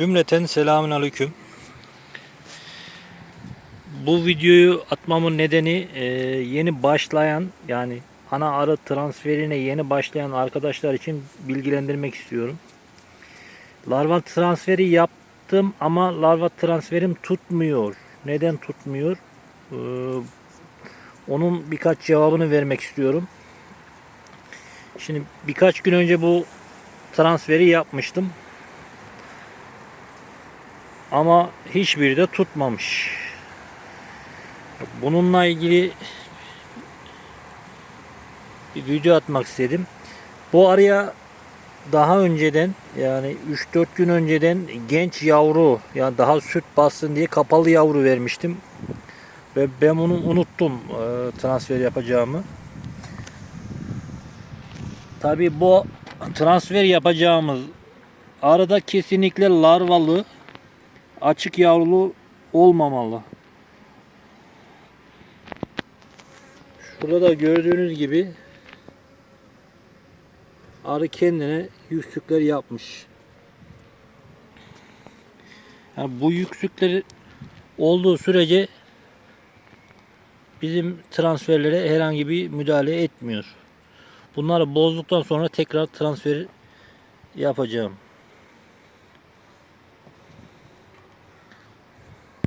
Cümleten selamun aleyküm. Bu videoyu atmamın nedeni e, yeni başlayan yani ana arı transferine yeni başlayan arkadaşlar için bilgilendirmek istiyorum. Larva transferi yaptım ama larva transferim tutmuyor. Neden tutmuyor? Ee, onun birkaç cevabını vermek istiyorum. Şimdi birkaç gün önce bu transferi yapmıştım. Ama hiçbiri de tutmamış. Bununla ilgili bir video atmak istedim. Bu araya daha önceden yani 3-4 gün önceden genç yavru yani daha süt bassın diye kapalı yavru vermiştim. Ve ben bunu unuttum e, transfer yapacağımı. Tabi bu transfer yapacağımız arada kesinlikle larvalı açık yavrulu olmamalı. Şurada da gördüğünüz gibi arı kendine yüksükler yapmış. Yani bu yüksükleri olduğu sürece bizim transferlere herhangi bir müdahale etmiyor. Bunları bozduktan sonra tekrar transfer yapacağım.